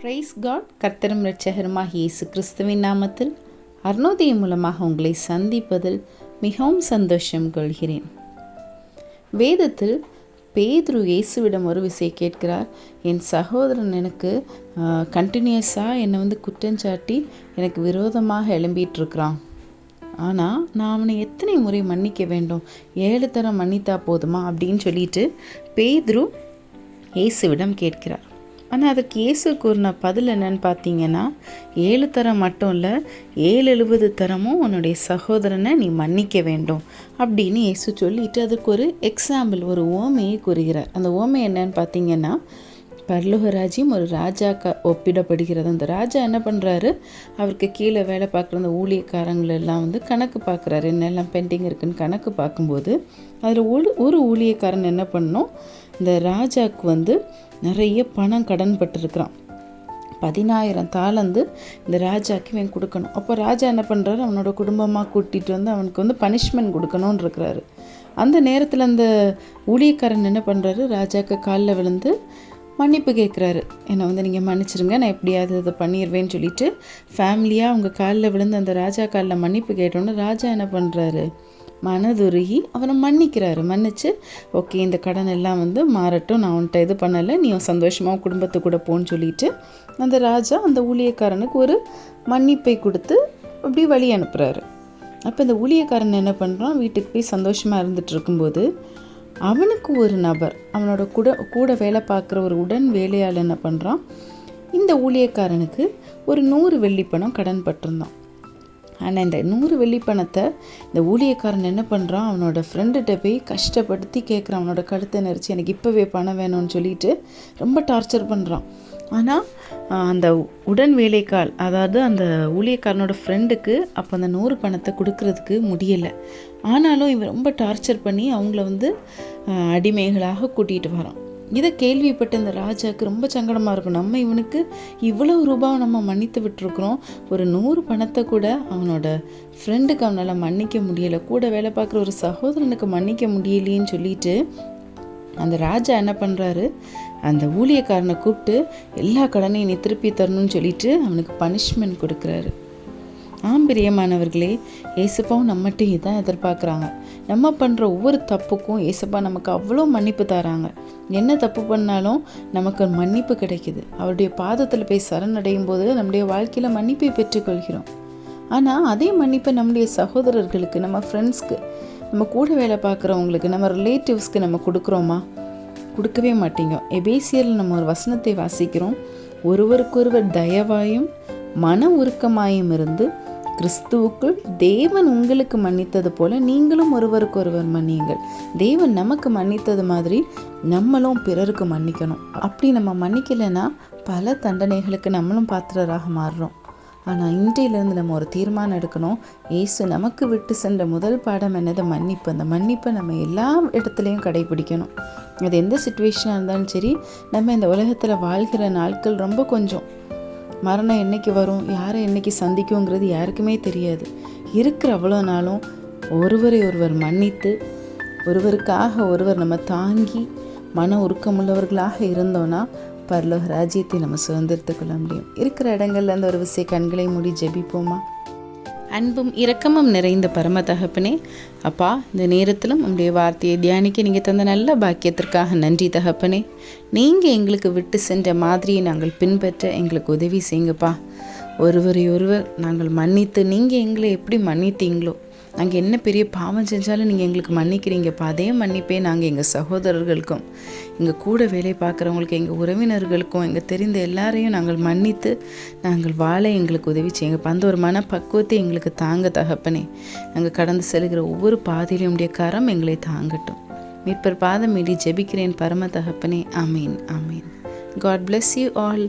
Price God கர்த்தரும் இரட்சகருமாக இயேசு கிறிஸ்துவின் நாமத்தில் அருணோதயம் மூலமாக உங்களை சந்திப்பதில் மிகவும் சந்தோஷம் கொள்கிறேன். வேதத்தில் பேதுரு இயேசுவிடம் ஒரு விஷயம் கேட்கிறார். என் சகோதரன் எனக்கு கண்டினியூஸாக என்னை வந்து குற்றஞ்சாட்டி எனக்கு விரோதமாக எழும்பிகிட்ருக்கிறான் ஆனால் நான் அவனை எத்தனை முறை மன்னிக்க வேண்டும்? ஏழு தரம் மன்னித்தா போதுமா? அப்படின்னு சொல்லிட்டு பேதுரு இயேசுவிடம் கேட்கிறார். ஆனால் அதற்கு இயேசு கூறின பதில் என்னன்னு பார்த்தீங்கன்னா ஏழு தரம் மட்டும் இல்லை ஏழு எழுபது தரமும் உன்னுடைய சகோதரனை நீ மன்னிக்க வேண்டும் அப்படின்னு இயேசு சொல்லிட்டு அதுக்கு ஒரு எக்ஸாம்பிள் ஒரு ஓமையை கூறுகிறார். அந்த ஓமை என்னன்னு பார்த்தீங்கன்னா பரலோக ஒரு ராஜாக்க ஒப்பிடப்படுகிறது. அந்த ராஜா என்ன பண்ணுறாரு அவருக்கு கீழே வேலை பார்க்குற அந்த ஊழியக்காரங்கள் எல்லாம் வந்து கணக்கு பார்க்குறாரு. என்னெல்லாம் பெண்டிங் இருக்குன்னு கணக்கு பார்க்கும்போது அதில் ஒரு ஒரு ஊழியக்காரன் என்ன பண்ணோம் இந்த ராஜாவுக்கு வந்து நிறைய பணம் கடன் பட்டிருக்கிறான். பதினாயிரம் தாளந்து இந்த ராஜாக்கு இவன் கொடுக்கணும். அப்போ ராஜா என்ன பண்ணுறாரு அவனோட குடும்பமாக கூட்டிகிட்டு வந்து அவனுக்கு வந்து பனிஷ்மெண்ட் கொடுக்கணும்னு இருக்கிறாரு. அந்த நேரத்தில் அந்த ஊழியக்காரன் என்ன பண்ணுறாரு ராஜாக்கு காலில் விழுந்து மன்னிப்பு கேட்குறாரு. என்னை வந்து நீங்கள் மன்னிச்சிருங்க நான் எப்படியாவது இதை பண்ணிடுவேன்னு சொல்லிட்டு ஃபேமிலியாக அவங்க காலில் விழுந்து அந்த ராஜா காலில் மன்னிப்பு கேட்டோன்னே ராஜா என்ன பண்ணுறாரு மனதுருகி அவனை மன்னிக்கிறாரு. மன்னிச்சு ஓகே இந்த கடன் எல்லாம் வந்து மாறட்டும். நான் உன்ட்ட இது பண்ணலை. நீ சந்தோஷமாக குடும்பத்து கூட போன்னு சொல்லிட்டு அந்த ராஜா அந்த ஊழியக்காரனுக்கு ஒரு மன்னிப்பை கொடுத்து அப்படி வழி அனுப்புகிறாரு அப்போ இந்த ஊழியக்காரன் என்ன பண்ணுறான் வீட்டுக்கு போய் சந்தோஷமாக இருந்துகிட்டு இருக்கும்போது அவனுக்கு ஒரு நபர் அவனோட கூட கூட வேலை பார்க்குற ஒரு உடன் வேலையாள் என்ன பண்ணுறான் இந்த ஊழியக்காரனுக்கு ஒரு நூறு வெள்ளிப்பணம் கடன் பட்டிருந்தான். ஆனால் இந்த நூறு வெள்ளிப்பணத்தை இந்த ஊழியக்காரன் என்ன பண்ணுறான் அவனோட ஃப்ரெண்டுகிட்ட போய் கஷ்டப்படுத்தி கேட்குறான் அவனோட கழுத்தை நெரிச்சு எனக்கு இப்போவே பணம் வேணும்னு சொல்லிட்டு ரொம்ப டார்ச்சர் பண்ணுறான் ஆனால் அந்த உடன் வேலைக்கால் அதாவது அந்த ஊழியக்காரனோட ஃப்ரெண்டுக்கு அப்போ அந்த நூறு பணத்தை கொடுக்கறதுக்கு முடியலை. ஆனாலும் இவன் ரொம்ப டார்ச்சர் பண்ணி அவங்கள வந்து அடிமைகளாக கூட்டிகிட்டு வரான். இதை கேள்விப்பட்ட இந்த ராஜாவுக்கு ரொம்ப சங்கடமாக இருக்கும். நம்ம இவனுக்கு இவ்வளோ ரூபாவை நம்ம மன்னித்து விட்டுருக்குறோம். ஒரு நூறு பணத்தை கூட அவனோட ஃப்ரெண்டுக்கு அவனால் மன்னிக்க முடியலை. கூட வேலை பார்க்குற ஒரு சகோதரனுக்கு மன்னிக்க முடியலையேன்னு சொல்லிட்டு அந்த ராஜா என்ன பண்ணுறாரு அந்த ஊழியக்காரனை கூப்பிட்டு எல்லா கடனையும் நீ திருப்பி தரணும்னு சொல்லிட்டு அவனுக்கு பனிஷ்மெண்ட் கொடுக்குறாரு. ஆம் பிரியமானவர்களே ஏசப்பாவும் நம்மகிட்ட இதான் எதிர்பார்க்குறாங்க. நம்ம பண்ணுற ஒவ்வொரு தப்புக்கும் ஏசப்பா நமக்கு அவ்வளோ மன்னிப்பு தராங்க. என்ன தப்பு பண்ணாலும் நமக்கு மன்னிப்பு கிடைக்குது. அவருடைய பாதத்தில் போய் சரணடையும் போது நம்முடைய வாழ்க்கையில் மன்னிப்பை பெற்றுக்கொள்கிறோம். ஆனால் அதே மன்னிப்பை நம்முடைய சகோதரர்களுக்கு நம்ம ஃப்ரெண்ட்ஸ்க்கு நம்ம கூட வேலை பார்க்குறவங்களுக்கு நம்ம ரிலேட்டிவ்ஸ்க்கு நம்ம கொடுக்குறோமா? கொடுக்கவே மாட்டீங்க. எபேசியரில் நம்ம ஒரு வசனத்தை வாசிக்கிறோம். ஒருவருக்கொருவர் தயவாயும் மன உருக்கமாயும் இருந்து கிறிஸ்துவுக்குள் தேவன் உங்களுக்கு மன்னித்தது போல நீங்களும் ஒருவருக்கொருவர் மன்னியுங்கள். தேவன் நமக்கு மன்னித்தது மாதிரி நம்மளும் பிறருக்கு மன்னிக்கணும். அப்படி நம்ம மன்னிக்கலைன்னா பல தண்டனைகளுக்கு நம்மளும் பாத்திரராக மாறுறோம். ஆனால் இன்றையிலேருந்து நம்ம ஒரு தீர்மானம் எடுக்கணும். ஏசு நமக்கு விட்டு சென்ற முதல் பாடம் என்னது? மன்னிப்பு. அந்த மன்னிப்பை நம்ம எல்லா இடத்துலையும் கடைபிடிக்கணும். அது எந்த சுச்சுவேஷனாக இருந்தாலும் சரி நம்ம இந்த உலகத்தில் வாழ்கிற நாட்கள் ரொம்ப கொஞ்சம். மரணம் என்னைக்கு வரும்? யாரை என்னைக்கு சந்திக்குங்கிறது யாருக்குமே தெரியாது. இருக்கிற அவ்வளோ நாளும் ஒருவரை ஒருவர் மன்னித்து ஒருவருக்காக ஒருவர் நம்ம தாங்கி மன உருக்கமுள்ளவர்களாக இருந்தோன்னா பரலோக ராஜ்யத்தை நம்ம சுதந்திரத்து கொள்ள முடியும். இருக்கிற இடங்கள்ல அந்த ஒரு விசை கண்களை மூடி ஜெபிப்போமா? அன்பும் இரக்கமும் நிறைந்த பரம தகப்பனே அப்பா இந்த நேரத்திலும் உங்களுடைய வார்த்தையை தியானிக்க நீங்கள் தந்த நல்ல பாக்கியத்திற்காக நன்றி தகப்பனே. நீங்கள் எங்களுக்கு விட்டு சென்ற மாதிரியை நாங்கள் பின்பற்ற எங்களுக்கு உதவி செய்யுங்கப்பா. ஒருவரை ஒருவர் நாங்கள் மன்னித்து நீங்கள் எங்களை எப்படி மன்னித்தீங்களோ நாங்கள் என்ன பெரிய பாவம் செஞ்சாலும் நீங்கள் எங்களுக்கு மன்னிக்கிறீங்கப்பா. அதே மன்னிப்பே நாங்கள் எங்கள் சகோதரர்களுக்கும் எங்கள் கூட வேலை பார்க்குறவங்களுக்கு எங்கள் உறவினர்களுக்கும் எங்கள் தெரிந்த எல்லாரையும் நாங்கள் மன்னித்து நாங்கள் வாழ எங்களுக்கு உதவி செய்யுங்கப்பா. அந்த ஒரு மனப்பக்குவத்தை எங்களுக்கு தாங்க தகப்பனே. நாங்கள் கடந்து செல்கிற ஒவ்வொரு பாதையிலும் உடைய கரம் எங்களை தாங்கட்டும். மீட்பர் பாதம் மீறி ஜெபிக்கிறேன் பரம தகப்பனே. அமீன் அமீன் காட் பிளெஸ் யூ ஆல்